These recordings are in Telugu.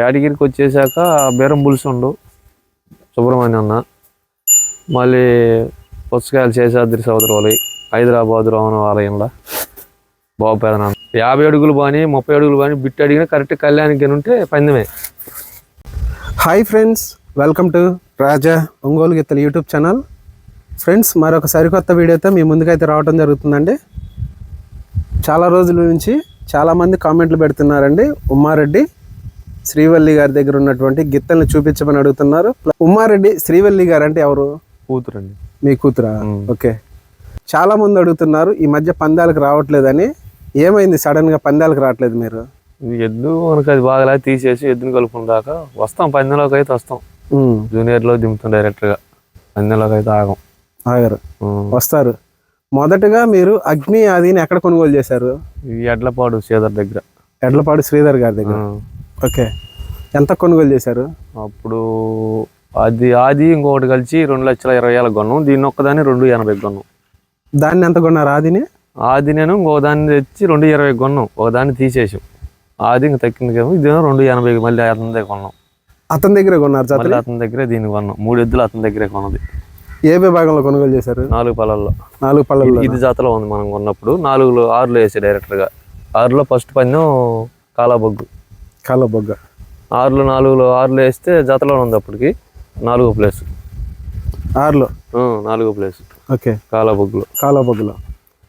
యాడగిరికి వచ్చేసాక బేరం బుల్సుండు సుబ్రహ్మణ్యం అన్న. మళ్ళీ పుస్తకాలు శేషాద్రి సోదరులు హైదరాబాద్ రావణ ఆలయంలో. బాబు పెదనాన్న యాభై అడుగులు బాని ముప్పై అడుగులు బాని బిట్ అడిగినా కరెక్ట్ కళ్యాణికి ఉంటే పందమే. Hi friends welcome to Raja Ongole గీతలు యూట్యూబ్ ఛానల్. ఫ్రెండ్స్ మరొక సరికొత్త వీడియోతో మీ ముందుకైతే రావడం జరుగుతుందండి. చాలా రోజుల నుంచి చాలామంది కామెంట్లు పెడుతున్నారండి. ఉమ్మారెడ్డి శ్రీవల్లి గారి దగ్గర ఉన్నటువంటి గిత్తల్ని చూపించమని అడుగుతున్నారు. ఉమ్మారెడ్డి శ్రీవల్లి గారు అంటే ఎవరు? కూతురండి. మీ కూతురా. ఓకే. చాలా మంది అడుగుతున్నారు ఈ మధ్య పందాలకు రావట్లేదని. ఏమైంది? సడన్గా పందాలకు రావట్లేదు మీరు? ఎద్దు మనకు అది బాగా తీసేసి ఎద్దుని కలుపుకుని దాకా వస్తాం పందెంలోకి అయితే వస్తాం. జూనియర్లో దింపుతాం డైరెక్ట్గా పందెంలోకి అయితే ఆగం. ఆగారు. వస్తారు. మొదటగా మీరు అగ్ని ఆదిని ఎక్కడ కొనుగోలు చేశారు? ఈ ఎడ్లపాడు సీదర్ దగ్గర. ఎడ్లపాడు శ్రీధర్ గారి దగ్గర. ఓకే. ఎంత కొనుగోలు చేశారు? అప్పుడు అది ఆది ఇంకొకటి కలిసి రెండు లక్షల ఇరవై వేల కొన్నాం దీన్ని ఒక్కదాన్ని రెండు ఎనభై కొన్నాం దాన్ని ఎంత కొన్నారు? ఆదిని? ఆది నేను ఇంకో దాన్ని తెచ్చి రెండు ఇరవై కొన్నాం ఒక దాన్ని తీసేసాం. ఆది ఇంక తక్కిందికేమో ఇదేమో రెండు ఎనభై మళ్ళీ అతని దగ్గర కొన్నాం. అతని దగ్గర కొన్నారు మళ్ళీ అతని దగ్గరే దీన్ని కొన్నాం. మూడు ఎద్దులు అతని దగ్గరే కొన్నది. ఏ విభాగంలో కొనుగోలు చేశారు? నాలుగు పొలాల్లో నాలుగు పళ్ళల్లో ఇది జాతలో ఉంది మనం కొన్నప్పుడు. నాలుగులో ఆరులో వేసే డైరెక్టర్గా. ఆరులో ఫస్ట్ పందెం కాలాబొగ్గు. కాలో బొగ్గ. ఆరులో నాలుగులో ఆరులో వేస్తే జతలో ఉంది అప్పటికి. నాలుగో ప్లేస్ ఆరులో? నాలుగో ప్లేస్ ఓకే. కాలాబొగ్గులో కాలో బొగ్గలో.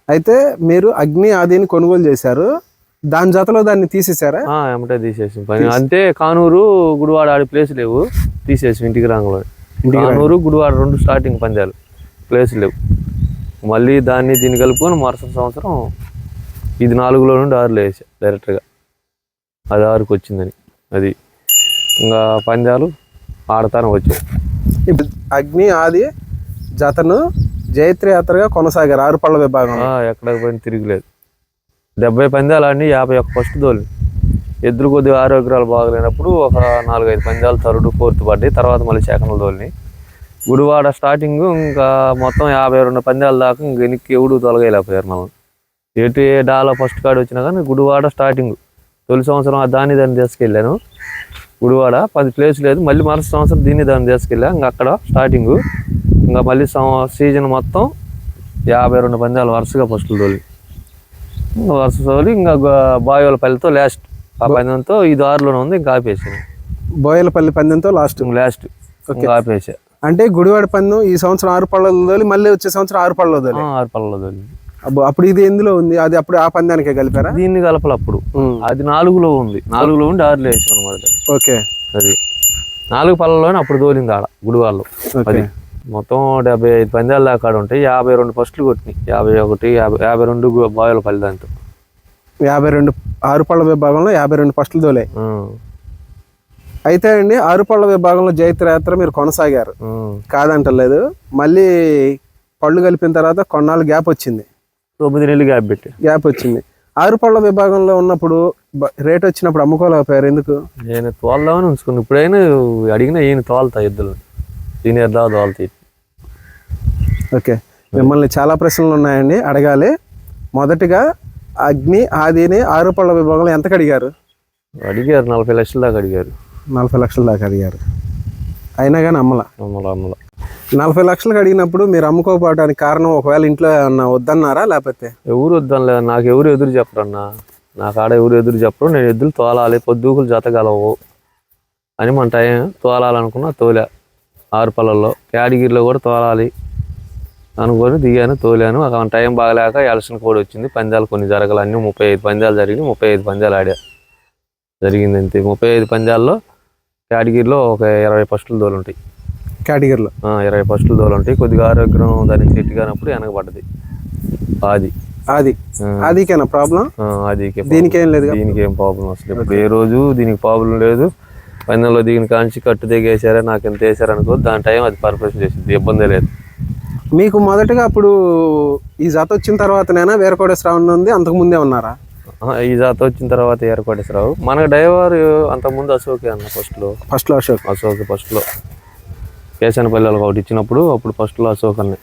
అయితే మీరు అగ్ని ఆదిని కొనుగోలు చేశారు. దాని జతలో దాన్ని తీసేశారా? ఆ, ఎమ్మటే తీసేసి. పని అంటే కానూరు గుడివాడ ఆడి ప్లేస్ లేవు. తీసేసి ఇంటికి రాంగలో. కానూరు గుడివాడ రెండు స్టార్టింగ్ పందాలు. ప్లేస్ లేవు. మళ్ళీ దాన్ని దీన్ని కలుపుకొని మరుసటి సంవత్సరం ఇది నాలుగులో నుండి ఆరులో వేసా డైరెక్ట్గా అది ఆరుకు వచ్చిందని. అది ఇంకా పందాలు ఆడతాను వచ్చాయి. ఇప్పుడు అగ్ని ఆది జతను జైత్ర యాత్రగా కొనసాగారు ఆరు పళ్ళ విభాగంలో. ఆ, ఎక్కడికి పోయిన తిరిగిలేదు. డెబ్బై పందాలు ఆడిని యాభై ఒక్క ఫస్ట్ తోలి ఎద్దులు కొద్దిగా ఆరోగ్యాలు బాగలేనప్పుడు ఒక నాలుగైదు పందాలు తరుడు ఫోర్త్ పడ్డాయి. తర్వాత మళ్ళీ సెకండ్లు తోలిని గుడివాడ స్టార్టింగ్ ఇంకా మొత్తం యాభై రెండు పందాల దాకా ఇంక వెనక్కి ఎవడు తొలగలేకపోయారు మనం ఎటు ఏ డాలో ఫస్ట్ కార్డు వచ్చినా కానీ గుడివాడ స్టార్టింగ్. తొలి సంవత్సరం దాన్ని దాన్ని తీసుకెళ్ళాను గుడివాడ పది ప్లేస్ లేదు. మళ్ళీ మరుసటి సంవత్సరం దీన్ని దాన్ని తీసుకెళ్ళా ఇంకా అక్కడ స్టార్టింగ్ ఇంకా మళ్ళీ సీజన్ మొత్తం యాభై రెండు పందాలు వరుసగా ఫస్ట్లు తోలి. ఇంకా వరుస తోలి ఇంకా బాయోలపల్లితో లాస్ట్ ఆ పందెంతో ఇది ఆరులోనే ఉంది ఇంకా ఆపేసాను. బోయలపల్లి పందెంతో లాస్ట్ ఇంక లాస్ట్ ఇంకా ఆపేసా. అంటే గుడివాడ పందెం ఈ సంవత్సరం ఆరు పళ్ళలో తోలి మళ్ళీ వచ్చే సంవత్సరం ఆరు పళ్ళలో తోలి. ఆరు పళ్ళలో తోలి. అప్పుడు ఇది ఎందులో ఉంది? అది అప్పుడు ఆ పందానికే కలిపారా? దీన్ని కలపలు అప్పుడు. అది నాలుగులో ఉంది. నాలుగులో ఉండి ఆరులో వేసాను మొదట ఓకే. అది. నాలుగు పళ్ళలోనే అప్పుడు తోలింది ఆడ గుడివాళ్ళు. అది మొత్తం డెబ్బై ఐదు పందాల దాకా ఆడ ఉంటాయి. యాభై రెండు ఫస్ట్లు కొట్టినాయి. యాభై ఒకటి యాభై యాభై రెండు బాయోల పల్లి దాంతో యాభై రెండు ఆరు పళ్ళ విభాగంలో యాభై రెండు ఫస్టులు తోలే. ఆ, అయితే అండి ఆరు పళ్ళ విభాగంలో జైత్ర యాత్ర మీరు కొనసాగారు. కాదంటలేదు. మళ్ళీ పళ్ళు కలిపిన తర్వాత కొన్నాళ్ళు గ్యాప్ వచ్చింది. తొమ్మిది నెలలు గ్యాప్ పెట్టి. గ్యాప్ వచ్చింది. ఆరు పళ్ళ విభాగంలో ఉన్నప్పుడు రేట్ వచ్చినప్పుడు అమ్ముకోలేకపోయారు ఎందుకు? నేను తోలుదామని ఉంచుకున్నాను ఇప్పుడైనా అడిగినా ఈయన తోలుతా ఎద్దులు సీనియర్ దా తోలుతాయి ఓకే. మిమ్మల్ని చాలా ప్రశ్నలు ఉన్నాయండి. అడగాలి. మొదటిగా అగ్ని ఆదిని ఆరు పళ్ళ విభాగంలో ఎంతకు అడిగారు? అడిగారు. నలభై లక్షల దాకా అడిగారు. నలభై లక్షల దాకా అడిగారు. అయినా కానీ అమ్మల? అమ్మల అమ్మల. నలభై లక్షలకు అడిగినప్పుడు మీరు అమ్ముకోపోవడానికి కారణం ఒకవేళ ఇంట్లో ఏమన్నా వద్దన్నారా లేకపోతే? ఎవరు వద్దాం నాకు ఎవరు ఎదురు చెప్పరన్నా నాకు ఆడ ఎవరు ఎదురు చెప్పరు నేను ఎద్దులు తోలాలి పొద్దుకులు జతగలవు అని మన టైం తోలాలనుకున్నా తోలే. ఆరు పళ్ళల్లో కూడా తోలాలి అనుకొని దిగాను తోలాను. అక్కడ టైం బాగలేక ఎలక్షన్ కోడ్ వచ్చింది పందాలు కొన్ని జరగాలి అన్నీ. ముప్పై ఐదు పందాలు జరిగి ముప్పై ఐదు పందాలు ఆడా. జరిగింది అంతే. ముప్పై ఐదు పందాల్లో కేటగిరిలో ఒక ఇరవై ఫస్టులు తోలుంటాయి. కేటగిరీలో. ఇరవై ఫస్టులు తోలు ఉంటాయి. కొద్దిగా ఆరోగ్యం దానికి సెట్ కానప్పుడు వెనకబడ్డది. అది అది. అదికేనా ప్రాబ్లం అది దీనికి లేదు దీనికి ప్రాబ్లం అసలు ఇప్పుడు ఏ రోజు దీనికి ప్రాబ్లం లేదు. పందెంలో దిగిన కాంచి కట్టు దిగేసారా నాకు ఎంత వేసారు అనుకో దాని టైం అది పర్పస్ చేసింది. ఇబ్బంది లేదు. మీకు మొదటగా అప్పుడు ఈ జత వచ్చిన తర్వాతనైనా వీరకోటేశ్వరరావు ఉంది? అంతకు ముందే ఉన్నారా? ఈ జాత వచ్చిన తర్వాత ఏర్పడేసరావు మనకు డ్రైవర్ అంతకుముందు అశోకే అన్న ఫస్ట్లో ఫస్ట్లో అశోక్. అశోక్ ఫస్ట్లో కేసనపల్లి ఒకటి ఇచ్చినప్పుడు అప్పుడు ఫస్ట్లో అశోక్ అన్న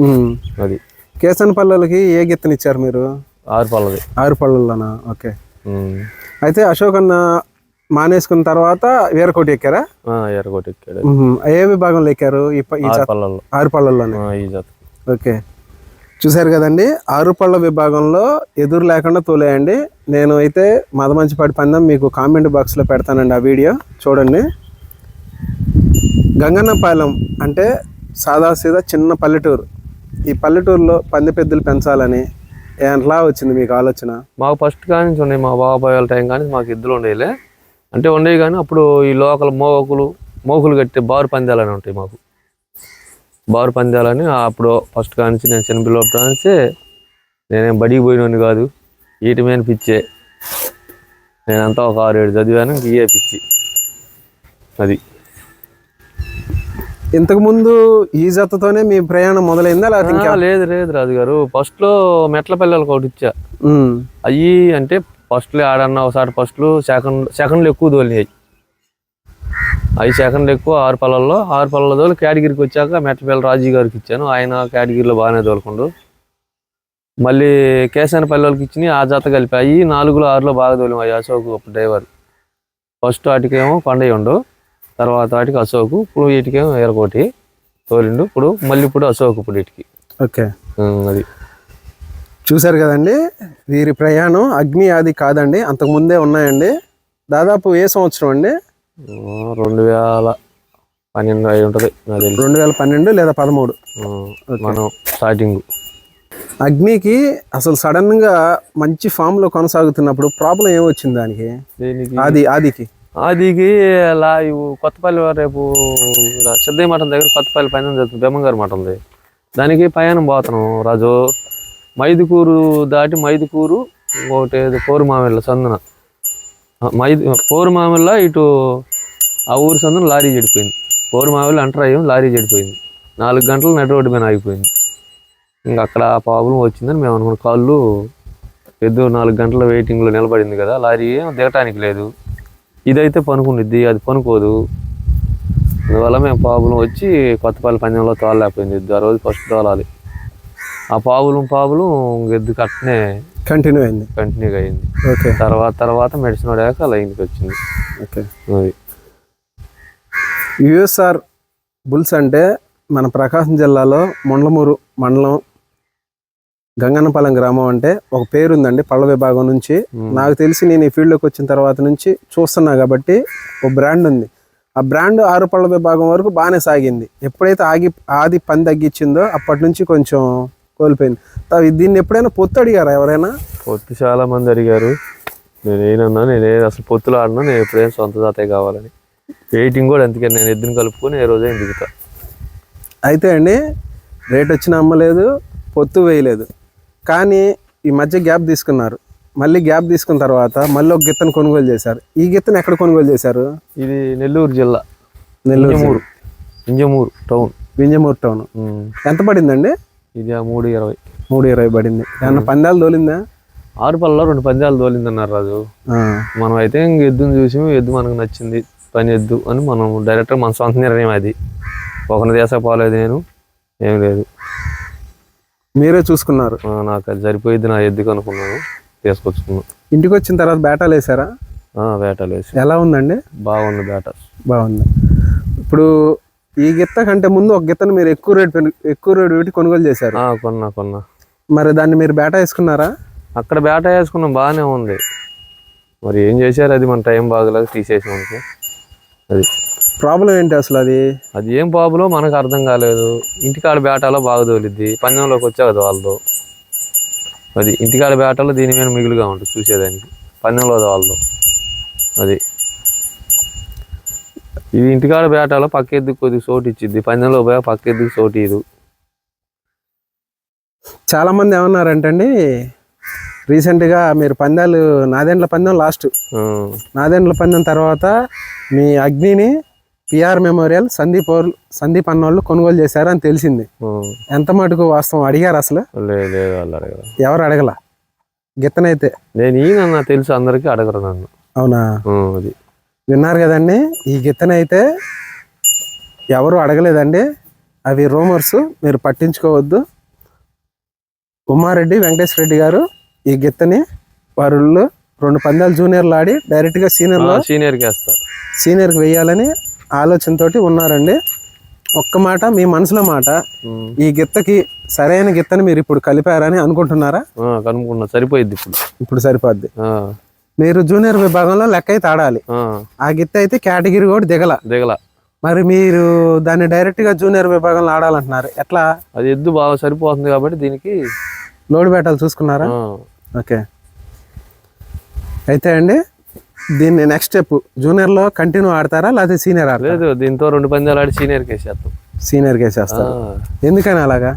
ఉమ్. అది. కేసన్ పల్లెలకి ఏ గిత్తనిచ్చారు మీరు? ఆరు పళ్ళది. ఆరు పళ్ళల్లోనా? ఓకే. అయితే అశోక్ అన్న మానేసుకున్న తర్వాత వీరకోటి ఎక్కారా? ఆ, ఎర్రకోట ఎక్కాడు. ఏ విభాగంలో ఎక్కారు? ఈ ఆరు జత- పళ్ళల్లో. ఆరు పళ్ళల్లోనే. ఓకే. చూశారు కదండి ఆరు పళ్ళ విభాగంలో ఎదురు లేకుండా తోలేయండి. నేను అయితే మదమంచిపాటి పందెం మీకు కామెంట్ బాక్స్లో పెడతానండి ఆ వీడియో. చూడండి. గంగన్నపాలెం అంటే సాదాసీదా చిన్న పల్లెటూరు. ఈ పల్లెటూరులో పంది పెద్దలు పెంచాలని ఎలా వచ్చింది మీకు ఆలోచన? మాకు ఫస్ట్ కానీ ఉన్నాయి మా బాబాయ్ వాళ్ళ టైం కానీ మాకు ఇద్దరు ఉండేలే. అంటే ఉండేవి కానీ అప్పుడు ఈ లోకల్ మోకులు మోకులు కట్టే బారు పందాలని ఉంటాయి మాకు. బారు పందాలని అప్పుడు ఫస్ట్ కానించి నేను చిన్నపిల్లప్పటి నుంచి నేనేం బడికి పోయినోని కాదు వీటి మీద పిచ్చే. నేనంతా ఒక ఆరు ఏడు చదివాను ఇంక ఇయే పిచ్చి. అది. ఇంతకుముందు ఈ జతతోనే మీ ప్రయాణం మొదలైందా? లేకపోతే లేదు లేదు రాజు గారు. ఫస్ట్లో మెట్ల పిల్లలకు ఒకటి ఇచ్చా. అయ్యి అంటే ఫస్ట్లో ఆడన్న ఒకసారి ఫస్ట్లు సెకండ్ సెకండ్లు ఎక్కువ తోలినాయి అవి సెకండ్లు ఎక్కువ ఆరు పళ్ళల్లో ఆరు పళ్ళ తోలి కేటగిరికి వచ్చాక మెట్లపల్లి రాజీ గారికి ఇచ్చాను. ఆయన కేటగిరీలో బాగానే తోలుకుండు మళ్ళీ కేసానపల్లి వాళ్ళకి ఇచ్చిన ఆ జత కలిపి అవి నాలుగులో ఆరులో బాగా తోలిం అయ్యి అశోక్ డ్రైవర్. ఫస్ట్ వాటికేమో కొండయ్య ఉండు తర్వాత వాటికి అశోక్ ఇప్పుడు వీటికేమో ఎరకోటి తోలిండు. ఇప్పుడు మళ్ళీ ఇప్పుడు అశోక్ ఇప్పుడు వీటికి. ఓకే. అది. చూశారు కదండి వీరి ప్రయాణం అగ్ని ఆది కాదండి అంతకు ముందే ఉన్నాయండి. దాదాపు ఏ సంవత్సరం అండి? రెండు వేల పన్నెండు అయి ఉంటుంది రెండు వేల పన్నెండు లేదా పదమూడు? మనం స్టార్టింగ్. అగ్నికి అసలు సడన్గా మంచి ఫామ్లో కొనసాగుతున్నప్పుడు ప్రాబ్లం ఏమొచ్చింది దానికి? దీనికి? ఆది ఆదికి. ఆదికి అలా కొత్తపల్లి రేపు సిద్ధయ్య మఠం దగ్గర కొత్తపల్లి పైన జరుగుతుంది బెమ్మంగారు మఠం ఉంది. దానికి పయనం పోతున్నాం రాజు. మైదుకూరు దాటి మైదుకూరు ఒకటి ఏదో పోరుమామిళ్ళ సందున. ఆ, మైదు పోరుమామిళ్ళ ఇటు ఆ ఊరు సందున లారీ చెడిపోయింది. పోరుమామిళ్ళ అంటర్ అయ్యాం లారీ చెడిపోయింది. నాలుగు గంటలు నడి రోడ్డు మీద ఆగిపోయింది. ఇంకా అక్కడ ఆ ప్రాబ్లం వచ్చిందని మేము అనుకున్న. కాళ్ళు పెద్ద నాలుగు గంటల వెయిటింగ్లో నిలబడింది కదా లారీ ఏం దిగటానికి లేదు. ఇదైతే పనుకుండిద్ది అది పనుకోదు. అందువల్ల మేము పావులం వచ్చి కొత్తపల్లి పందెంలో తోలలేకపోయింది. ఆ రోజు ఫస్ట్ తోలాలి. ఆ పావులం పావులు ఎద్దు కట్టనే కంటిన్యూ అయింది. కంటిన్యూగా అయింది. ఓకే తర్వాత తర్వాత మెడిసిన్ వాడాక లైన్కి వచ్చింది. ఓకే అది. యుఎస్ఆర్ బుల్స్ అంటే మన ప్రకాశం జిల్లాలో మొండలమూరు మండలం గంగన్నపాలెం గ్రామం అంటే ఒక పేరు ఉందండి పళ్ళ విభాగం నుంచి. నాకు తెలిసి నేను ఈ ఫీల్డ్లోకి వచ్చిన తర్వాత నుంచి చూస్తున్నా కాబట్టి ఒక బ్రాండ్ ఉంది. ఆ బ్రాండ్ ఆరు పళ్ళ విభాగం వరకు బాగానే సాగింది. ఎప్పుడైతే ఆగి ఆది పని తగ్గించిందో అప్పటి నుంచి కొంచెం కోల్పోయింది. తా- దీన్ని ఎప్పుడైనా పొత్తు అడిగారా ఎవరైనా? పొత్తు చాలా మంది అడిగారు. నేను ఏనన్నా నేను అసలు పొత్తులు ఆడినా నేను ఎప్పుడైనా సొంత జాతే కావాలని. వెయిటింగ్ కూడా అందుకే నేను ఎద్దుని కలుపుకొని ఏ రోజే దిగుతా. అయితే అండి రేట్ వచ్చిన అమ్మలేదు పొత్తు వేయలేదు. కానీ ఈ మధ్య గ్యాప్ తీసుకున్నారు. మళ్ళీ గ్యాప్ తీసుకున్న తర్వాత మళ్ళీ ఒక గిత్తను కొనుగోలు చేశారు. ఈ గిత్తను ఎక్కడ కొనుగోలు చేశారు? ఇది నెల్లూరు జిల్లా. నెల్లూరు ఇంజమూరు. టౌన్. వింజమూరు టౌన్. ఎంత పడిందండి? ఇది ఆ మూడు ఇరవై. మూడు ఇరవై పడింది. ఏమన్నా పందాలు తోలిందా? ఆరు పళ్ళలో రెండు పందాలు తోలిందన్నారు రాజు. మనం అయితే ఇంక ఎద్దుని చూసి ఎద్దు మనకు నచ్చింది. పని ఎద్దు అని మనం డైరెక్ట్ మన సొంత నిర్ణయం అది. ఒకరిని దేశపోలేదు నేను. ఏం లేదు. మీరే చూసుకున్నారు? నాకు అది సరిపోయిద్ది నా ఎద్దుకు అనుకున్నాను. తీసుకొచ్చుకున్నాను ఇంటికి వచ్చిన తర్వాత బేటాలు వేసారా ఆ, వేటలు వేసి ఎలా ఉందండి? బాగుంది బేట బాగుంది. ఇప్పుడు ఈ గిత్త కంటే ముందు ఒక గిత్తను మీరు ఎక్కువ రేట్ పెను- ఎక్కువ రేట్ పెట్టి కొనుగోలు చేశారు. కొన్నా కొన్నా. మరి దాన్ని మీరు బేటా వేసుకున్నారా? అక్కడ బేట వేసుకున్నాం బాగానే ఉంది. మరి ఏం చేశారు? అది మన టైం బాగలేదు తీసేసి మనకి అది. ప్రాబ్లం ఏంటి అసలు అది? అది ఏం పాపులో మనకు అర్థం కాలేదు. ఇంటికాడ బేటాలో బాగా తోలిద్ది. పందెంలోకి వచ్చాక వాళ్ళతో. అది ఇంటికాడ బేటాలో దీని మీద మిగులుగా ఉంటుంది చూసేదానికి. పందెంలో వాళ్ళతో. అది. ఇది ఇంటికాడ బేటాలో పక్క ఎద్దుకు కొద్దిగా చోటు ఇచ్చిద్ది. పందెంలో పోయా పక్క ఎద్దుకు చోటు ఇది చాలా మంది ఏమన్నారంటండి? రీసెంట్గా మీరు పందాలు నాదెండ్ల పందెం లాస్ట్. నాదెండ్ల పందెం తర్వాత మీ అగ్నిని పిఆర్ మెమోరియల్ సందీప్ సందీప్ అన్నోళ్ళు కొనుగోలు చేశారు అని తెలిసింది. ఎంత మటుకు వాస్తవం అడిగారు అసలు? ఎవరు అడగల? గిత్తనైతే. నేను ఈయన తెలుసు అందరికీ అడగరు నన్ను. అవునా? అది. విన్నారు కదండి ఈ గిత్తనైతే ఎవరు అడగలేదండి. అవి రూమర్స్ మీరు పట్టించుకోవద్దు. ఉమారెడ్డి వెంకటేశ్వర రెడ్డి గారు ఈ గిత్తని వారు రెండు పందాలు జూనియర్లు ఆడి డైరెక్ట్గా సీనియర్లో సీనియర్కి వేస్తా సీనియర్కి వేయాలని ఆలోచనతోటి ఉన్నారండి. ఒక్క మాట మీ మనసులో మాట. ఈ గిత్తకి సరైన గిత్తని మీరు ఇప్పుడు కలిపారని అనుకుంటున్నారా? కనుక్కున్నా సరిపోయిద్ది ఇప్పుడు. ఇప్పుడు సరిపోద్ది. మీరు జూనియర్ విభాగంలో లెక్క అయితే ఆడాలి ఆ, గిత్త అయితే కేటగిరీ కూడా దిగల. దిగల. మరి మీరు దాన్ని డైరెక్ట్గా జూనియర్ విభాగంలో ఆడాలంటున్నారు. ఎట్లా? అది ఎద్దు బాగా సరిపోతుంది కాబట్టి దీనికి లోడ్ పెట్టాలి చూసుకున్నారా? ఓకే. అయితే అండి దీన్ని నెక్స్ట్ స్టెప్ జూనియర్లో కంటిన్యూ ఆడతారా లేకపోతే సీనియర్ ఆడతారా? లేదు దీంతో రెండు పందాలు ఆడి సీనియర్కి వేసేస్తాం. సీనియర్కి వేసేస్తారు. ఆ, ఎందుకని అలాగా?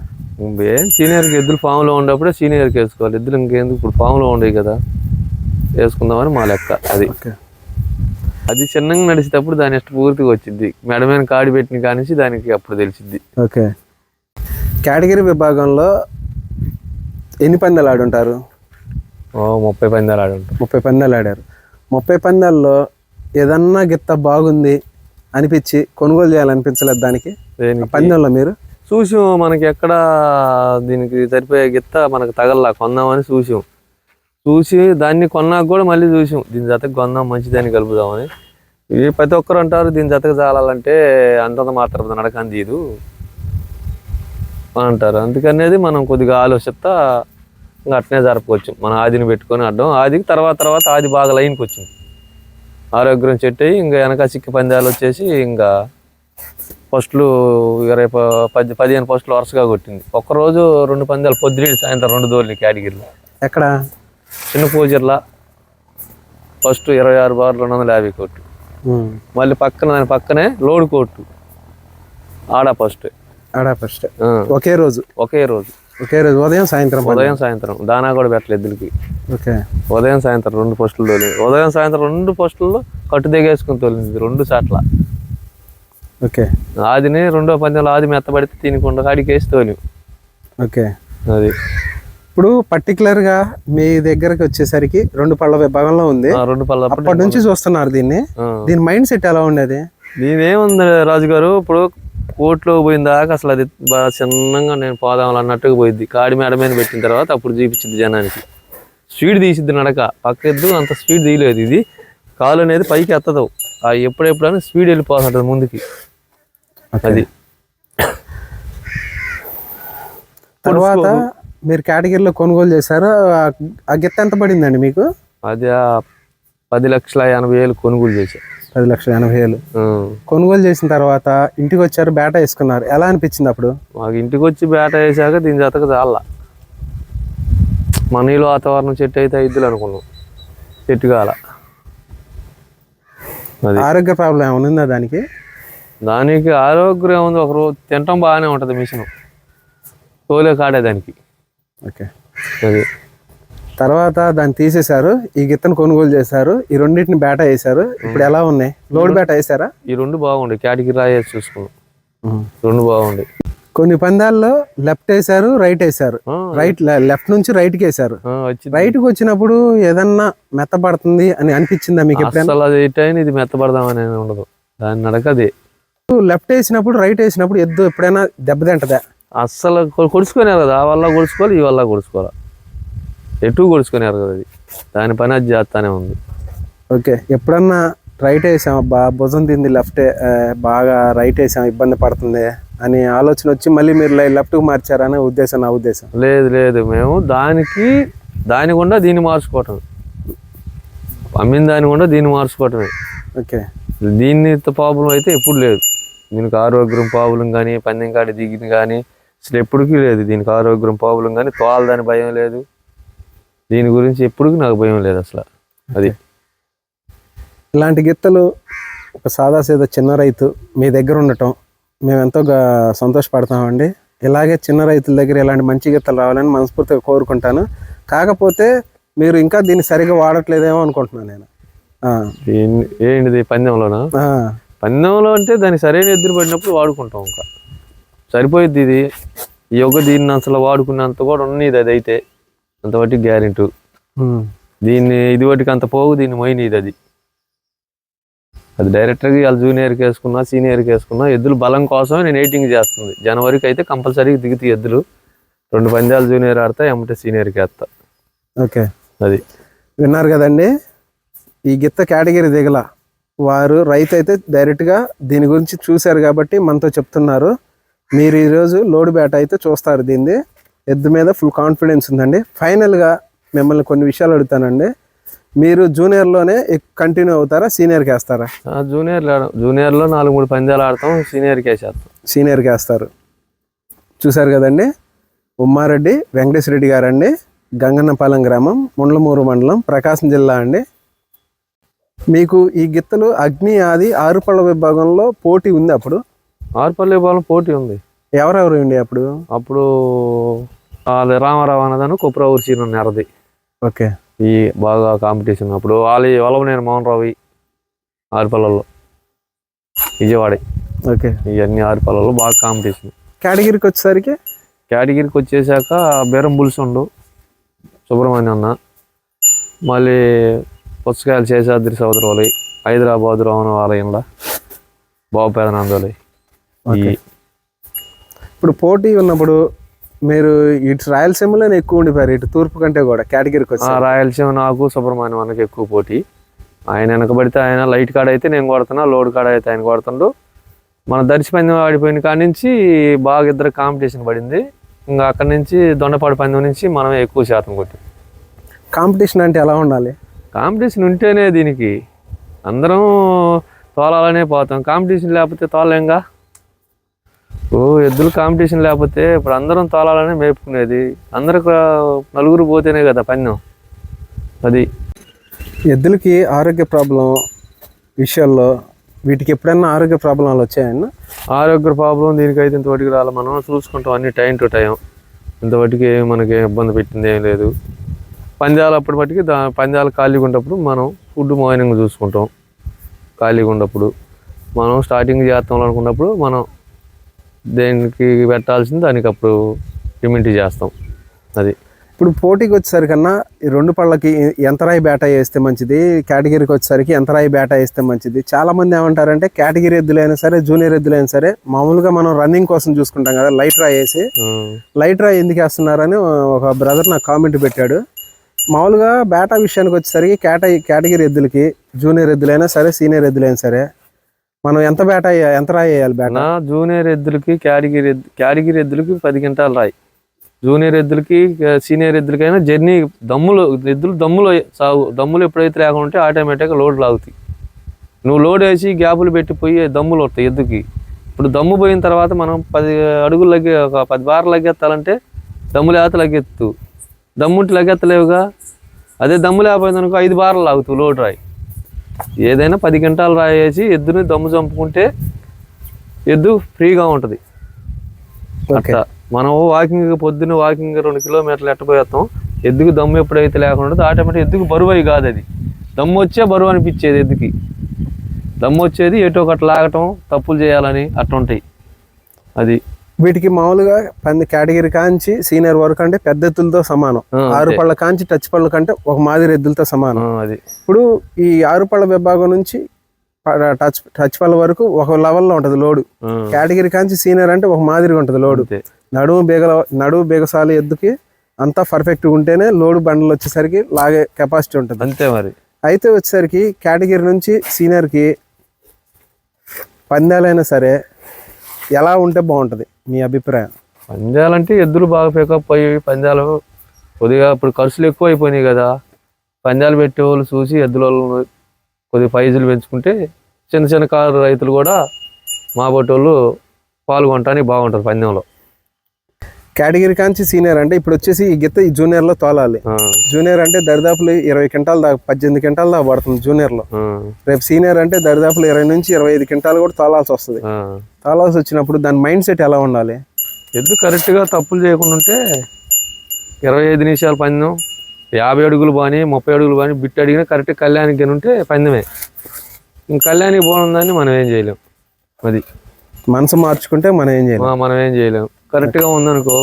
ఏం సీనియర్కి ఎద్దులు ఫామ్లో ఉన్నప్పుడే సీనియర్కి వేసుకోవాలి. ఎద్దులు ఇంకెందుకు? ఇప్పుడు ఫామ్లో ఉండేవి కదా. వేసుకుందామని మా లెక్క అది. అది చిన్నగా నడిచేటప్పుడు దాని ఇష్ట పూర్తిగా వచ్చింది మెడ మీద కాడి పెట్టిన కానించి దానికి అప్పుడు తెలిసిద్ది. ఓకే. కేటగిరీ విభాగంలో ఎన్ని పందాలు ఆడుంటారు? ముప్పై పందాలు ఆడి ఉంటాం ముప్పై పందాలు ఆడారు. ముప్పై పందాల్లో ఏదన్నా గిత్త బాగుంది అనిపించి కొనుగోలు చేయాలనిపించలేదు దానికి. పందెంలో మీరు? చూసాం మనకి ఎక్కడ దీనికి సరిపోయే గిత్త మనకు తగల్లా కొందామని చూసాం. చూసి దాన్ని కొన్నాక కూడా మళ్ళీ చూసాం. దీని జతకు కొందాం మంచిదని కలుపుదామని. ఇది ప్రతి ఒక్కరు అంటారు దీని జతకు చాలాలంటే అంతంత మాత్రం నడకని తీదు అంటారు. అందుకనేది మనం కొద్దిగా ఆలోచిస్తా ఇంకా అట్నే జరపవచ్చు మన ఆదిని పెట్టుకొని అడ్డం ఆదికి తర్వాత తర్వాత ఆది బాగా లైన్కి వచ్చింది. ఆరోగ్యం చెట్టు అయ్యి ఇంకా వెనక చిక్కి పందాలు వచ్చేసి ఇంకా ఫస్ట్లు ఇరవై పది పదిహేను ఫస్ట్లు వరుసగా కొట్టింది. ఒక్కరోజు రెండు పందాలు పొద్దున సాయంత్రం రెండు దోర్లు కేటగిరీలో. ఎక్కడ? చిన్న పూజర్ల ఫస్ట్ ఇరవై ఆరు బార్ రెండు వందల యాభై కోట్లు. మళ్ళీ పక్కన దాని పక్కనే లోడ్ కోర్టు. ఆడ ఫస్ట్. ఆడా ఫస్ట్. ఒకే రోజు? ఒకే రోజు. ఒకే రోజు ఉదయం సాయంత్రం. ఉదయం సాయంత్రం. దానా కూడా పెట్టలేదు ఎద్దులకి ఓకే. ఉదయం సాయంత్రం రెండు పోస్టులు తోలింది. ఉదయం సాయంత్రం రెండు పోస్టుల్లో కట్టు దిగేసుకుని తోలింది రెండు సాట్ల ఓకే. ఆదిని రెండో పందెంలో ఆది మెత్తబడితే తినకుండా వేసి తోలి. ఓకే. అది. ఇప్పుడు పర్టికులర్గా మీ దగ్గరకు వచ్చేసరికి రెండు పళ్ళ విభాగంలో ఉంది. రెండు పళ్ళ అప్పటి నుంచి చూస్తున్నారు దీన్ని. దీని మైండ్ సెట్ ఎలా ఉండేది? దీని ఏముంది రాజుగారు? ఇప్పుడు కోర్టులో పోయిన దాకా అసలు అది బాగా చిన్నగా నేను పోదాం అన్నట్టుగా పోయిద్ది. కాడి మేడ మీద పెట్టిన తర్వాత అప్పుడు చూపించింది జనానికి. స్పీడ్ తీసిద్ది నడక. పక్కెద్దు అంత స్పీడ్ తీయలేదు ఇది. కాలు అనేది పైకి ఎత్తదు. ఆ ఎప్పుడెప్పుడైనా స్పీడ్ వెళ్ళిపోతుంటది ముందుకి. అది. తర్వాత మీరు కేటగిరీలో కొనుగోలు చేశారు. ఆ- గిత్త ఎంత పడిందండి మీకు? అది పది లక్షల ఎనభై వేలు కొనుగోలు చేశా. పది లక్షల ఎనభై వేలు. కొనుగోలు చేసిన తర్వాత ఇంటికి వచ్చారు బేట వేసుకున్నారు. ఎలా అనిపించింది అప్పుడు? మాకు ఇంటికి వచ్చి బేట వేసాక దీని జతకు చాలా మన నీళ్ళు వాతావరణం చెట్టు అయితే ఇద్దులు అనుకున్నాం. చెట్టు కాల. ఆరోగ్య ప్రాబ్లం ఏమైనా ఉందా దానికి? దానికి ఆరోగ్యం ఏముంది? ఒక రోజు తినటం బాగానే ఉంటుంది మిషన్. తోలే కాడే దానికి. ఓకే. అది. తర్వాత దాన్ని తీసేశారు ఈ గిత్తను కొనుగోలు చేశారు ఈ రెండింటిని బేట వేశారు. ఇప్పుడు ఎలా ఉన్నాయి? లోడ్ బేట వేసారా ఈ రెండు బాగుండే. కేటగిరీ రాయేసి చూసుకున్నాం రెండు బాగుండే. కొన్ని పందాల్లో లెఫ్ట్ వేశారు రైట్ వేశారు. ఆ, రైట్ లెఫ్ట్ నుంచి రైట్కి వేశారు. ఆ, వచ్చింది. రైట్కి వచ్చినప్పుడు ఏదన్నా మెత్తపడుతుంది అని అనిపించిందా మీకు ఎప్పుడైనా? ఇది మెత్తపడదామని ఉండదు. దాని నడక అది. లెఫ్ట్ వేసినప్పుడు రైట్ వేసినప్పుడు ఎద్దు ఎప్పుడైనా దెబ్బతింటదా? అస్సలు కొ- కొడుచుకునేరు కదా ఆ వల్ల కొడుచుకోవాలి ఈ వల్ల కొడుచుకోవాలి ఎటు కొడుచుకునేరు కదా అది. దాని పని అది చేస్తానే ఉంది. ఓకే ఎప్పుడన్నా రైట్ వేసాం అబ్బా భుజం తింది లెఫ్ట్ బాగా రైట్ వేసాం ఇబ్బంది పడుతుంది అని ఆలోచన వచ్చి మళ్ళీ మీరు లెఫ్ట్కి మార్చారనే ఉద్దేశం నా ఉద్దేశం? లేదు లేదు. మేము దానికి దాని గుండా దీన్ని మార్చుకోవటం. అమ్మిన దాని గుండా దీన్ని మార్చుకోవటమే. ఓకే. దీన్ని ప్రాబ్లం అయితే ఎప్పుడు లేదు. దీనికి ఆరోగ్యం ప్రాబ్లం కానీ పందెం కాడి దిగింది కానీ అసలు ఎప్పటికీ లేదు. దీనికి ఆరోగ్యం ప్రాబ్లం కానీ తోలదని భయం లేదు. దీని గురించి ఎప్పటికీ నాకు భయం లేదు అసలు. అది. ఇలాంటి గిత్తలు ఒక సాదా సీదా చిన్న రైతు మీ దగ్గర ఉండటం మేము ఎంతో సంతోషపడతామండి. ఇలాగే చిన్న రైతుల దగ్గర ఇలాంటి మంచి గిత్తలు రావాలని మనస్ఫూర్తిగా కోరుకుంటాను. కాకపోతే మీరు ఇంకా దీన్ని సరిగా వాడట్లేదేమో అనుకుంటున్నాను నేను. ఏంటిది పందెంలోనా? పందెంలో అంటే దాన్ని సరైన ఎదురు పడినప్పుడు వాడుకుంటాం ఇంకా. సరిపోయిద్ది ఇది. ఈ యొక్క దీన్ని అసలు వాడుకున్నంత కూడా ఉన్నది అది అయితే. అంతవరకు గ్యారెంటీ. దీన్ని ఇది వాటికి అంత పోగు దీన్ని మొయినది అది. అది డైరెక్ట్గా ఇవాళ జూనియర్కి వేసుకున్నా సీనియర్కి వేసుకున్నా ఎద్దులు బలం కోసమే నేను ఎయిటింగ్ చేస్తుంది. జనవరికి అయితే కంపల్సరీగా దిగుతాయి ఎద్దులు. రెండు పందాలు జూనియర్ ఆడతా ఎమ్మటే సీనియర్కి వేస్తా. ఓకే. అది. విన్నారు కదండి? ఈ గిత్త కేటగిరీ దిగల. వారు రైతు అయితే డైరెక్ట్గా దీని గురించి చూశారు కాబట్టి మనతో చెప్తున్నారు. మీరు ఈరోజు లోడ్ బ్యాట్ అయితే చూస్తారు దీన్ని. ఎద్దు మీద ఫుల్ కాన్ఫిడెన్స్ ఉందండి. ఫైనల్గా మిమ్మల్ని కొన్ని విషయాలు అడుగుతానండి. మీరు జూనియర్లోనే కంటిన్యూ అవుతారా సీనియర్కి వేస్తారా? ఆ, జూనియర్ జూనియర్లో నాలుగు మూడు పందాలు ఆడతాం సీనియర్కి వేసేస్తాం. సీనియర్కి వేస్తారు. చూశారు కదండి? ఉమ్మారెడ్డి వెంకటేశ్వర రెడ్డి గారండి. గంగన్నపాలెం గ్రామం ముండ్లమూరు మండలం ప్రకాశం జిల్లా అండి. మీకు ఈ గిత్తలు అగ్ని ఆది ఆరుపళ్ళ విభాగంలో పోటీ ఉంది అప్పుడు? ఆరుపల్లి బాలం పోటీ ఉంది. ఎవరెవరు ఉండి అప్పుడు? అప్పుడు వాళ్ళ రామారావు అన్నదాను కుప్రావూరు సీను నెరది. ఓకే. ఈ బాగా కాంపిటీషన్ అప్పుడు వాళ్ళ వలవనేని మోహన్ రావు ఆరుపల్లలో విజయవాడ. ఓకే. ఇవన్నీ ఆరుపల్లలో బాగా కాంపిటీషన్ కేటగిరీకి వచ్చేసరికి? కేటగిరీకి వచ్చేసాక బేరం బుల్సుండు సుబ్రహ్మణ్యం అన్న మళ్ళీ పుచ్చకాయలు శేషాద్రి సోదరులు హైదరాబాద్ రావణ ఆలయంలో బాబు ఓకే. ఇప్పుడు పోటీ ఉన్నప్పుడు మీరు ఇటు రాయలసీమలోనే ఎక్కువ ఉండిపోయారు ఇటు తూర్పు కంటే కూడా కేటగిరీకి వచ్చి రాయలసీమ నాకు సుబ్రహ్మణ్యం అన్నకి ఎక్కువ పోటీ. ఆయన వెనకబడితే ఆయన లైట్ కాడ అయితే నేను కొడుతున్నా లోడ్ కాడ అయితే ఆయన కొడుతుండు. మన దర్శి పందెం ఆడిపోయిన కాడ నుంచి బాగా ఇద్దరు కాంపిటీషన్ పడింది. ఇంకా అక్కడి నుంచి దొండపాడు పందెం నుంచి మనమే ఎక్కువ శాతం కొట్టి. కాంపిటీషన్ అంటే ఎలా ఉండాలి? కాంపిటీషన్ ఉంటేనే దీనికి అందరం తోలాలనే పోతాం. కాంపిటీషన్ లేకపోతే తోలేంగా ఓ ఎద్దులు కాంపిటీషన్ లేకపోతే ఇప్పుడు అందరం తోలాలనే మేపుకునేది. అందరు నలుగురు పోతేనే కదా పందెం అది. ఎద్దులకి ఆరోగ్య ప్రాబ్లం విషయాల్లో వీటికి ఎప్పుడైనా ఆరోగ్య ప్రాబ్లాలు వచ్చాయన్న? ఆరోగ్య ప్రాబ్లం దీనికైతే ఇంతవరకు రాలే. మనం చూసుకుంటాం అన్ని టైం టు టైం. ఇంతవరకు మనకి ఇబ్బంది పెట్టింది ఏం లేదు. పందాలు అప్పటి మట్టుకి దా పందాలు ఖాళీగా ఉన్నప్పుడు మనం ఫుడ్ మార్నింగ్ చూసుకుంటాం. ఖాళీగా ఉన్నప్పుడు మనం స్టార్టింగ్ చేస్తాం అనుకున్నప్పుడు మనం దేనికి పెట్టాల్సింది దానికి అప్పుడు ఇమ్యూనిటీ చేస్తాం. అది. ఇప్పుడు పోటీకి వచ్చేసరికన్నా ఈ రెండు పళ్ళకి ఎంతరాయి బేటా వేస్తే మంచిది కేటగిరీకి వచ్చేసరికి ఎంతరాయి బేటా వేస్తే మంచిది. చాలా మంది ఏమంటారంటే కేటగిరీ ఎద్దులైనా సరే జూనియర్ ఎద్దులైనా సరే మామూలుగా మనం రన్నింగ్ కోసం చూసుకుంటాం కదా లైట్ రాయి వేసి. లైట్ రాయి ఎందుకు వేస్తున్నారని ఒక బ్రదర్ నాకు కామెంట్ పెట్టాడు. మామూలుగా బేటా విషయానికి వచ్చేసరికి కేట కేటగిరీ ఎద్దులకి జూనియర్ ఎద్దులైనా సరే సీనియర్ ఎద్దులైనా సరే మనం ఎంత బేట ఎంత రాయి వేయాలి బేట నా జూనియర్ ఎద్దులకి క్యాటగిరీ ఎద్దు క్యాటగిరీ ఎద్దులకి పది గంటలు రాయి. జూనియర్ ఎద్దులకి సీనియర్ ఎద్దులకైనా జర్నీ దమ్ములు ఎద్దులు దమ్ములు సాగు దమ్ములు ఎప్పుడైతే లేకుండా ఉంటే ఆటోమేటిక్గా లోడ్ లాగుతాయి. నువ్వు లోడ్ వేసి గ్యాపులు పెట్టి పోయి దమ్ములు వస్తాయి ఎద్దుకి. ఇప్పుడు దమ్ము పోయిన తర్వాత మనం పది అడుగులు లగ్గే ఒక పది బార్లు లగ్గెత్తాలంటే దమ్ము లేత లగ్గెత్తు దమ్ముంటి లగ్గెత్తలేవుగా అదే దమ్ము లేకపోయింది అనుకో ఐదు బార్లు లాగుతావు లోడ్ రాయి. ఏదైనా పది గంటలు రాయి వేసి ఎద్దుని దమ్ము చంపుకుంటే ఎద్దు ఫ్రీగా ఉంటుంది. అట్లా మనం వాకింగ్ పొద్దున్న వాకింగ్ రెండు కిలోమీటర్లు ఎట్టపోయేస్తాం ఎద్దుకు దమ్ము ఎప్పుడైతే లేకుండా ఆటోమేటిక్ ఎద్దుకు బరువు అయి కాదు అది. దమ్ము వచ్చే బరువు అనిపించేది ఎద్దుకి. దమ్ము వచ్చేది ఎటో ఒకటి లాగటం తప్పులు చేయాలని అట్లా ఉంటాయి అది వీటికి మామూలుగా పంది కేటగిరీ కాంచి సీనియర్ వరకు అంటే పెద్ద ఎద్దులతో సమానం. ఆరు. పళ్ళ కాంచి టచ్ పళ్ళ కంటే ఒక మాదిరి ఎద్దులతో సమానం. అది. ఇప్పుడు ఈ ఆరు పళ్ళ విభాగం నుంచి టచ్ టచ్ పళ్ళ వరకు ఒక లెవెల్లో ఉంటుంది లోడు. కేటగిరీ కాంచి సీనియర్ అంటే ఒక మాదిరిగా ఉంటుంది లోడు. నడుము బేగల నడుము బేగసాల ఎద్దుకి అంతా పర్ఫెక్ట్గా ఉంటేనే లోడు బండలు వచ్చేసరికి లాగే కెపాసిటీ ఉంటుంది. అంతే మరి. అయితే వచ్చేసరికి కేటగిరీ నుంచి సీనియర్కి పందాలైనా సరే ఎలా ఉంటే బాగుంటుంది మీ అభిప్రాయం? పందాలంటే ఎద్దులు బాగా పికప్ అయ్యి పందాలు కొద్దిగా ఇప్పుడు ఖర్చులు ఎక్కువ అయిపోయినాయి కదా. పందాలు పెట్టే వాళ్ళు చూసి ఎద్దుల కొద్దిగా ప్రైజులు పెంచుకుంటే చిన్న చిన్న కారు రైతులు కూడా మా వాళ్ళు పాల్గొనటానికి బాగుంటుంది పందెంలో. కేటగిరీ కాంచి సీనియర్ అంటే ఇప్పుడు వచ్చేసి ఈ గిత్త ఈ జూనియర్లో తోలాలి. ఆ, జూనియర్ అంటే దరిదాపులు ఇరవై క్వింటాల దాకా పద్దెనిమిది క్వింటాల దాకా పడుతుంది జూనియర్లో. ఆ, రేపు సీనియర్ అంటే దరిదాపులు ఇరవై నుంచి ఇరవై ఐదు క్వింటాలు కూడా తోలాల్సి వస్తుంది. తోలాల్సి వచ్చినప్పుడు దాని మైండ్ సెట్ ఎలా ఉండాలి? ఎద్దు కరెక్ట్గా తప్పులు చేయకుండా ఉంటే ఇరవై ఐదు నిమిషాల పందెం యాభై అడుగులు బాని ముప్పై అడుగులు బాని బిట్ అడిగినా కరెక్ట్ కళ్యాణికి ఉంటే పందెమే. ఇంక కళ్యాణికి పోనుందని మనం ఏం చేయలేం. అది. మనసు మార్చుకుంటే మనం ఏం చేయాలి. మనం ఏం చేయలేం. కరెక్ట్గా ఉందనుకో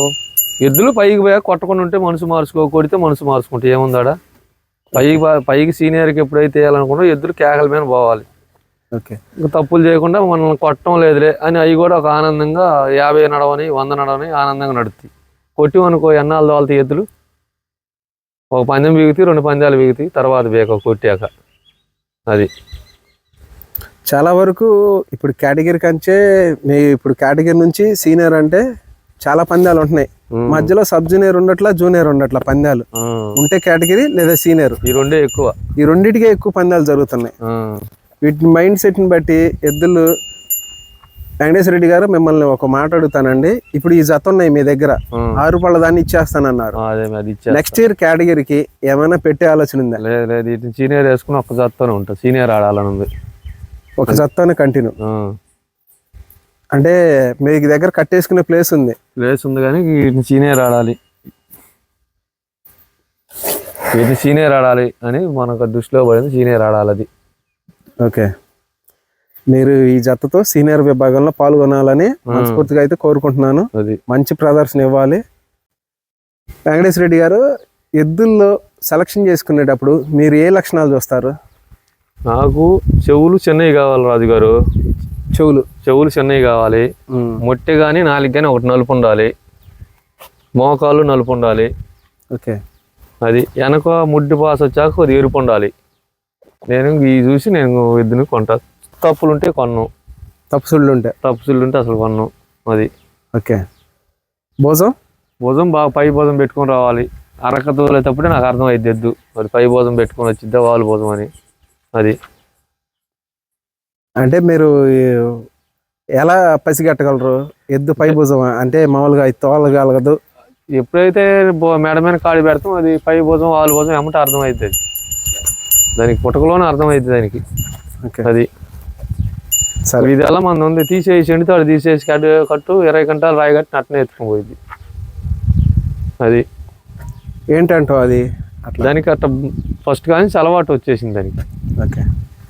ఎద్దులు పైకి పోయా కొట్టకుండా ఉంటే మనసు మార్చుకో కొడితే మనసు మార్చుకుంటే. ఏముందాడా? పైకి పైకి సీనియర్కి ఎప్పుడైతే వేయాలనుకున్నా ఎద్దులు కేకల మీద పోవాలి. ఓకే. ఇంకా తప్పులు చేయకుండా మనల్ని కొట్టడం లేదులే అని అవి కూడా ఒక ఆనందంగా యాభై నడవని వంద నడవని ఆనందంగా నడుస్తాయి కొట్టి అనుకో ఎన్నాళ్ళు తోలుతాయి ఎద్దులు? ఒక పందెం బిగుతాయి రెండు పందాలు బిగుతాయి తర్వాత బేక కొట్టాక. అది. చాలా వరకు ఇప్పుడు కేటగిరీ కంచే మీ ఇప్పుడు కేటగిరీ నుంచి సీనియర్ అంటే చాలా పందాలు ఉంటున్నాయి. మధ్యలో సబ్ జూనియర్ ఉండట్లా జూనియర్ ఉండట్లా పందాలు. ఉంటే కేటగిరీ లేదా సీనియర్. ఈ రెండే ఎక్కువ. ఈ రెండింటికే ఎక్కువ పందాలు జరుగుతున్నాయి. వీటి మైండ్ సెట్ని బట్టి ఎద్దులు వెంకటేశ్వర రెడ్డి గారు మిమ్మల్ని ఒక మాట అడుగుతానండి. ఇప్పుడు ఈ జత ఉన్నాయి మీ దగ్గర. ఆరు పళ్ళ దాన్ని ఇచ్చేస్తానన్నారు. నెక్స్ట్ ఇయర్ కేటగిరీకి ఏమైనా పెట్టే ఆలోచన ఉందా? లేదు సీనియర్ వేసుకుని ఒక్క జాత్తోనే ఉంటుంది సీనియర్ ఆడాలని ఉంది. ఒక జతనే కంటిన్యూ అంటే మీ దగ్గర కట్టేసుకునే ప్లేస్ ఉంది. ప్లేస్ ఉంది కానీ వీటిని సీనియర్ ఆడాలి. వీటిని సీనియర్ ఆడాలి అని మనకు దృష్టిలో పడింది సీనియర్ ఆడాలి అది. ఓకే. మీరు ఈ జతతో సీనియర్ విభాగంలో పాల్గొనాలని మనస్ఫూర్తిగా అయితే కోరుకుంటున్నాను. అది. మంచి ప్రదర్శన ఇవ్వాలి. వెంకటేశ్వర రెడ్డి గారు ఎద్దుల్లో సెలక్షన్ చేసుకునేటప్పుడు మీరు ఏ లక్షణాలు చూస్తారు? నాకు చెవులు చెన్నై కావాలి రాజుగారు. చెవులు. చెవులు చెన్నై కావాలి. మొట్టె కానీ నాలుగు కానీ ఒకటి నలుపు ఉండాలి. మోకాలు నలుపు ఉండాలి. ఓకే. అది వెనక ముడ్డి పాస్ వచ్చాక కొద్ది ఎరుపు ఉండాలి. నేను ఈ చూసి నేను ఎద్దుని కొంటా. తప్పులు ఉంటే కొన్ను. తప్పుసుళ్ళు ఉంటాయి తప్పులు ఉంటే అసలు కొన్ను. అది. ఓకే. భోజం భుజం బాగా పై భుజం పెట్టుకొని రావాలి. అరక తోలేటప్పుడే నాకు అర్థం అయింది ఎద్దు మరి పై భుజం పెట్టుకొని వచ్చిద్దా వాళ్ళు భుజం అని. అది. అంటే మీరు ఎలా పసిగట్టగలరు? ఎద్దు పై భుజం అంటే మామూలుగా ఇది తోలగలగదు ఎప్పుడైతే మెడ మీద కాడి పెడతాం అది పై భుజం వాళ్ళు భుజం ఏమంటే అర్థం అవుతుంది అది. దానికి పుటకలోనే అర్థం అవుతుంది దానికి. ఓకే. అది. సరే. ఇది ఎలా మన ఉంది? తీసేసి ఎండితే తీసేసి కట్టు కట్టు ఇరవై గంటలు రాయి కట్టి అట్నే ఎత్తుకొని పోయింది అది. ఏంటంటావు అది? అట్లా. దానికి అట్ట ఫస్ట్ కానీ అలవాటు వచ్చేసింది దానికి. ఓకే.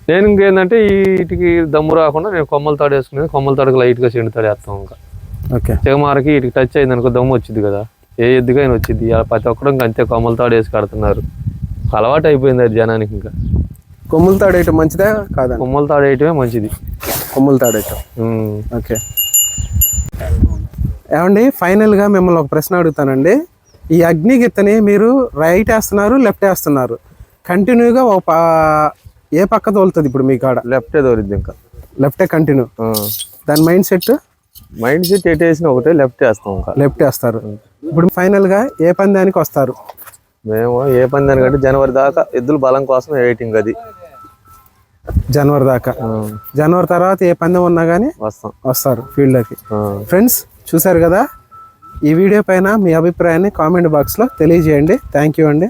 నేను ఇంకేంటంటే వీటికి దమ్ము రాకుండా నేను కొమ్మల తాడు వేసుకునేది కొమ్మల తాడుకు లైట్గా చెండు తాడు వేస్తాం ఇంకా. ఓకే. చిగమారకి వీటికి టచ్ అయింది అనుకో దమ్ము వచ్చింది కదా. ఏ ఎద్దుకైనా వచ్చింది. ఇలా ప్రతి ఒక్కడు ఇంకా అంతే కొమ్మల తాడు వేసి కడుతున్నారు. అలవాటు అయిపోయింది అది జనానికి ఇంకా. కొమ్ములు తాడేయటం మంచిదా కాదా? కొమ్మల తాడు వేయటమే మంచిది. కొమ్ములు తాడేయటం. ఓకే. ఏమండి ఫైనల్గా మిమ్మల్ని ఒక ప్రశ్న అడుగుతానండి. ఈ అగ్నిగిత్తని మీరు రైట్ వేస్తున్నారు లెఫ్ట్ వేస్తున్నారు. కంటిన్యూగా ఒక ఏ పక్క తోలుతుంది ఇప్పుడు మీ కాడ? లెఫ్టే దొరికింది ఇంకా. లెఫ్టే కంటిన్యూ దాని మైండ్ సెట్ మైండ్ సెట్ ఎటు వేసిన ఒకటే లెఫ్ట్ వేస్తాం ఇంకా. లెఫ్ట్ వేస్తారు. ఇప్పుడు ఫైనల్గా ఏ పందానికి వస్తారు? మేము ఏ పని దానికంటే జనవరి దాకా ఎద్దుల బలం కోసం వెయిటింగ్ అది. జనవరి దాకా. జనవరి తర్వాత ఏ పందెం ఉన్నా కానీ వస్తాం. వస్తారు ఫీల్డ్లోకి. ఫ్రెండ్స్ చూసారు కదా? ఈ వీడియో పైన మీ అభిప్రాయాన్ని కామెంట్ బాక్స్లో తెలియజేయండి. థ్యాంక్ యూ అండి.